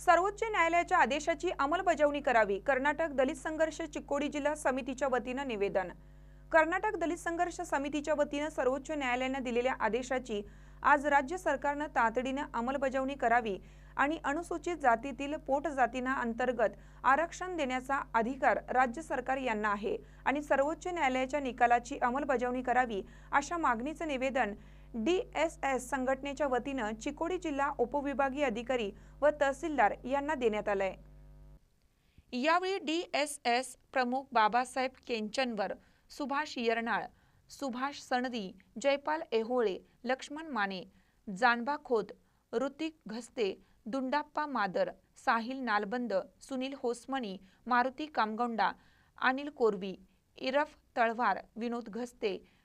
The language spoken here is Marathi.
सर्वोच्च न्यायालयाच्या आदेशाची अंमलबजावणी करावी. कर्नाटक दलित संघर्ष चिक्कोडी जिल्हा समितीच्या वतीनं निवेदन. कर्नाटक दलित संघर्ष समितीच्या वतीनं सर्वोच्च न्यायालयानं दिलेल्या आदेशाची आज राज्य सरकारनं तातडीनं अंमलबजावणी करावी आणि अनुसूचित जातीतील पोट जातींना अंतर्गत आरक्षण देण्याचा अधिकार राज्य सरकार यांना आहे आणि सर्वोच्च न्यायालयाच्या निकालाची अंमलबजावणी करावी अशा मागणीचं निवेदन डी एस एस संघटनेच्या वतीनं चिकोडी जिल्हा उपविभागीय अधिकारी व तहसीलदार यांना देण्यात आलंय. यावेळी डी एस एस प्रमुख बाबासाहेब केंचनवर सुभाष येरनाळ सुभाष सणदी जयपाल एहोळे लक्ष्मण माने जानबा खोत ऋतिक घस्ते दुंडाप्पा मादर साहिल नालबंद सुनील होसमणी मारुती कामगोंडा अनिल कोरवी इरफ तळवार विनोद घस्ते